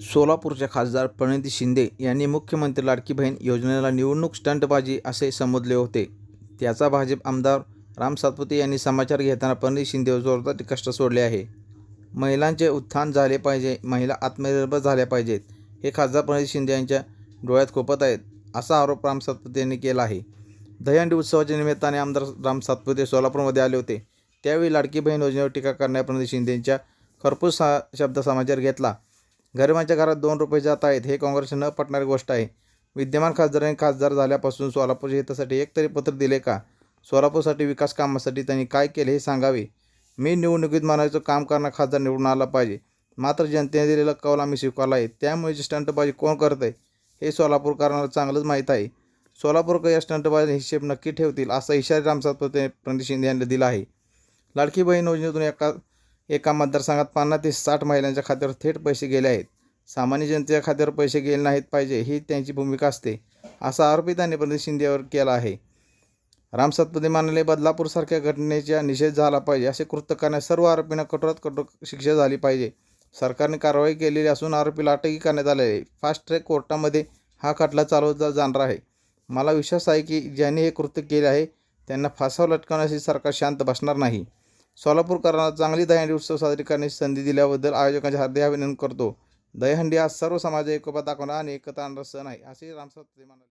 सोलापूरच्या खासदार प्रणिती शिंदे यांनी मुख्यमंत्री लाडकी बहीण योजनेला निवडणूक स्टंटबाजी असे संबोधले होते. त्याचा भाजप आमदार राम सातपुते यांनी समाचार घेताना प्रणिती शिंदेवर जोरदार कष्ट सोडले आहे. महिलांचे उत्थान झाले पाहिजे महिला आत्मनिर्भर झाल्या पाहिजेत हे खासदार प्रणिती शिंदे यांच्या डोळ्यात खोपत आहेत असा आरोप राम सातपुते यांनी केला आहे. दहीहंडी उत्सवाच्या निमित्ताने आमदार राम सातपुते सोलापूरमध्ये आले होते. त्यावेळी लाडकी बहीण योजनेवर टीका करणाऱ्या प्रणिती शिंदेंच्या खरपूस सा शब्द समाचार घेतला. गरिबांच्या घरात दोन रुपये जात आहेत हे काँग्रेस न पटणारी गोष्ट आहे. विद्यमान खासदारांनी खासदार झाल्यापासून सोलापूरच्या हितासाठी एक तरी पत्र दिले का? सोलापूरसाठी विकास कामासाठी त्यांनी काय केले हे सांगावे? मी निवडणुकीत मानायचं काम करणारा खासदार निवडून आला पाहिजे. मात्र जनतेने दिलेला कौल आम्ही स्वीकारला आहे त्यामुळे जी स्टंटबाजी कोण करत आहे हे सोलापूरकरांना चांगलंच माहीत आहे. सोलापूरकर या स्टंटबाजी हिशेब नक्की ठेवतील असा इशारा राम सातपुते प्रणित शिंदे यांनी दिला आहे. लाडकी बहीण योजनेतून एका एका मतदारसंघात पन्नास ते साठ महिलांच्या खात्यावर थेट पैसे गेले आहेत. सामान्य जनतेच्या खात्यावर पैसे गेले नाहीत पाहिजे ही त्यांची भूमिका असते असा आरोपही त्यांनी प्रणित शिंदेवर केला आहे. राम सातपुते म्हणाले बदलापूरसारख्या घटनेचा निषेध झाला पाहिजे असे कृत्य करण्यास सर्व आरोपींना कठोरात कठोर शिक्षा झाली पाहिजे. सरकारने कारवाई केलेली असून आरोपीला अटकही करण्यात आली आहे. फास्ट ट्रॅक कोर्टामध्ये हा खटला चालवला जाणार आहे. मला विश्वास आहे की ज्यांनी हे कृत्य केले आहे त्यांना फासावर लटकवण्यासाठी सरकार शांत बसणार नाही. सोलापूरकरांना चांगली दहीहंडी उत्सव साजरी करण्याची संधी दिल्याबद्दल आयोजकांचे हार्दिक अभिनंदन करतो. दहीहंडी हा सर्व समाज एकोपा दाखवणारा आणि एकता आणणारा सण आहे असे रामसाहेब म्हणाले